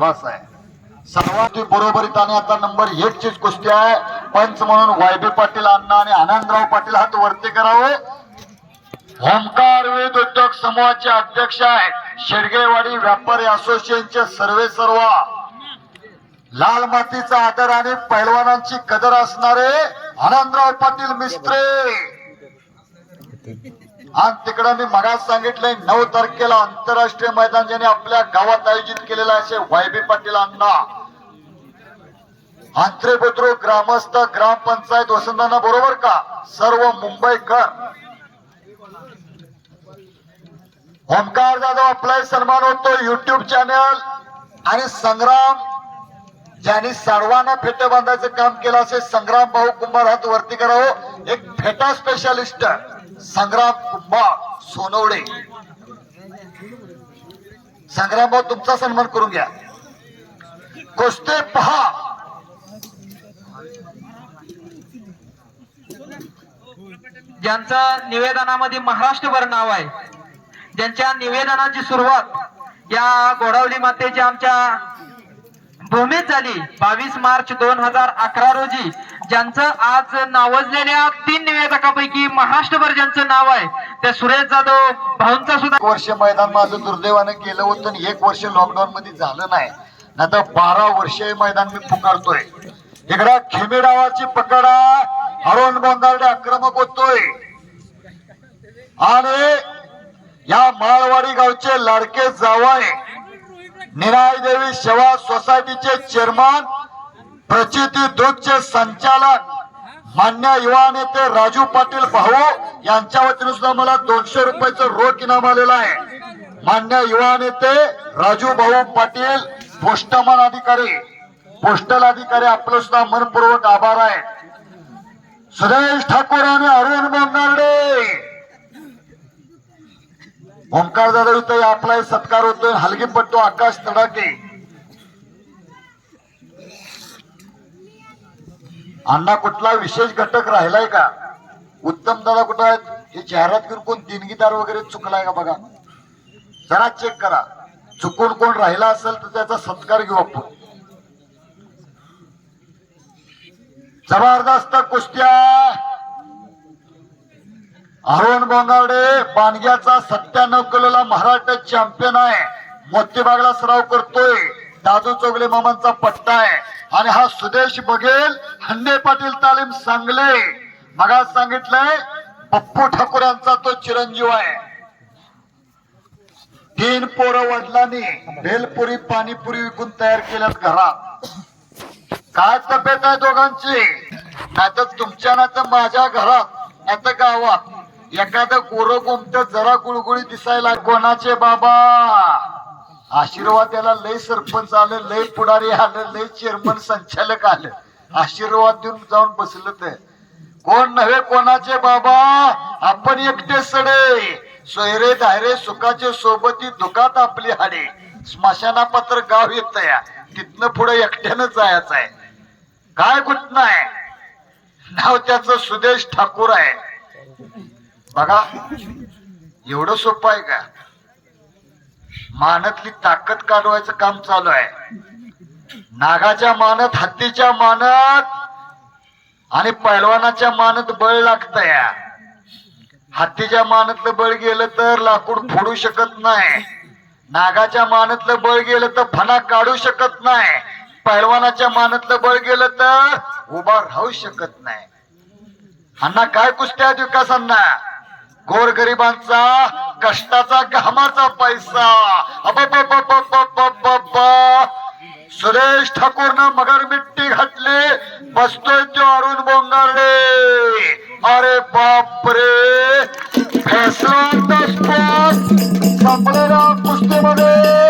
आभास आहे. सर्वात बरोबरीत आणि आता नंबर एक चीच कुस्ती आहे. पंच म्हणून वायबी पाटील अण्णा आणि आनंदराव पाटील हात वरती करावे. होमकार वेद उद्योग समूहाचे अध्यक्ष आहेत. शेडगेवाडी व्यापारी असोसिएशनचे सर्वे सर्व. लाल मातीचा आदर आणि पैलवानांची कदर असणारे आनंदराव पाटील मिस्त्रे. आणि तिकडं मी मगाच सांगितलंय नऊ तारखेला आंतरराष्ट्रीय मैदान ज्याने आपल्या गावात आयोजित केलेलं असे वायबी पाटील अण्णा. आंत्रे बुद्रुक ग्रामस्थ ग्रामपंचायत वसंतांना बरोबर का? सर्व मुंबईकर ओमकार जाधव आपला सन्मान होतो युट्यूब चॅनल आणि संग्राम ज्यांनी सर्वांना फेटे बांधायचं काम केलं असे संग्राम भाऊ कुंभार हात वरती करावं. एक फेटा स्पेशालिस्ट संग्राम कुंभा सोनवडे. संग्राम भाऊ तुमचा सन्मान करून घ्या. कुस्ती पहा. ज्यांचं निवेदनामध्ये महाराष्ट्रभर नाव आहे ज्यांच्या निवेदनाची सुरुवात या गोडावली मातेच्या आमच्या भूमित झाली. बावीस मार्च दोन हजार अकरा रोजी ज्यांचं आज नावजलेल्या तीन निवेदकापैकी महाराष्ट्रभर ज्यांचं नाव आहे त्या सुरेश जाधव भाऊंचा सुद्धा वर्ष मैदान माझं दुर्दैवानं केलं होतं एक वर्ष लॉकडाऊन मध्ये झालं नाही. आता बारा वर्ष मैदान मी पुकारतोय. इकडं खेमेडावाची पकडा अरुण गोंदार्डे आक्रमक होतोय. आणि या माळवाडी गावचे लाडके जावाय निराय देवी सेवा सोसायटीचे चेअरमन प्रचिती दूधचे संचालक मान्य युवा नेते राजू पाटील भाऊ यांच्या वतीने सुद्धा मला दोनशे रुपयाचं रोख इनाम आलेलं आहे. मान्य युवा नेते राजू भाऊ पाटील पोस्टमन अधिकारी. पोस्टल अधिकारी आपलं सुद्धा मनपूर्वक आभार आहे. सुरेश ठाकूर आणि अरुण बोंगारडे. ओंकार दादा इथं आपला सत्कार होतोय हलगीपट्टू आकाश तडाके. अण्णा कुठला विशेष घटक राहिलाय का? उत्तम दादा कुठं आहेत? हे जाहिरात करून कोण दिनगीदार वगैरे चुकलाय का बघा? जरा चेक करा. चुकून कोण राहिला असेल तर त्याचा सत्कार घेऊ आपण. जबरदस्त कुस्त्या! अरुण गोंगावडे बाणग्याचा सत्त्याण्णव किलोला महाराष्ट्र चॅम्पियन आहे. मोतीबागला सराव करतोय. दादू चोगले मामांचा पट्टा आहे. आणि हा सुदेश बघेल हंडे पाटील तालीम सांगले. मगा सांगितलंय पप्पू ठाकूर यांचा तो चिरंजीव आहे. तीन पोरं वडिलांनी भेलपुरी पाणीपुरी विकून तयार केल्यात घरात. काय तब्येत आहे दोघांची? नाही तर तुमच्या ना तर माझ्या घरात नाही तर गावात. एखादं कोरं गोमट जरा गुळगुळी दिसायला कोणाचे बाबा? आशीर्वाद त्याला लय सरपंच आलं लय पुढारी आलं लय चेअरमन संचालक आलं. आशीर्वाद देऊन जाऊन बसलं ते. कोण नव्हे कोणाचे बाबा? आपण एकटे सडे. सोयरे धायरे सुखाचे सोबती दुखात आपली हाडे. स्मशानापत्र गाव येत या तिथनं पुढे एकट्यानं जायचं आहे. काय कुठ नाही नाव त्याचं सुदेश ठाकूर आहे. बघा एवढं सोपं आहे का? मानतली ताकद काढवायचं काम चालू आहे. नागाच्या मानत हत्तीच्या मानत आणि पैलवानाच्या मानत बळ लागत या हत्तीच्या मानतलं बळ गेलं तर लाकूड फोडू शकत नाही. नागाच्या मानतलं बळ गेलं तर फणा काढू शकत नाही. पैलवानाच्या मानतलं बळ गेलं तर उभा राहू शकत नाही. अण्णा काय कुस्त्या आहेत विकासांना गोरगरिबांचा कष्टाचा घामाचा पैसा. सुरेश ठाकूर न मगर मिट्टी घातली. बसतोय तो अरुण बोंगारडे अरे बाप रे फॅसला कुस्तीमध्ये.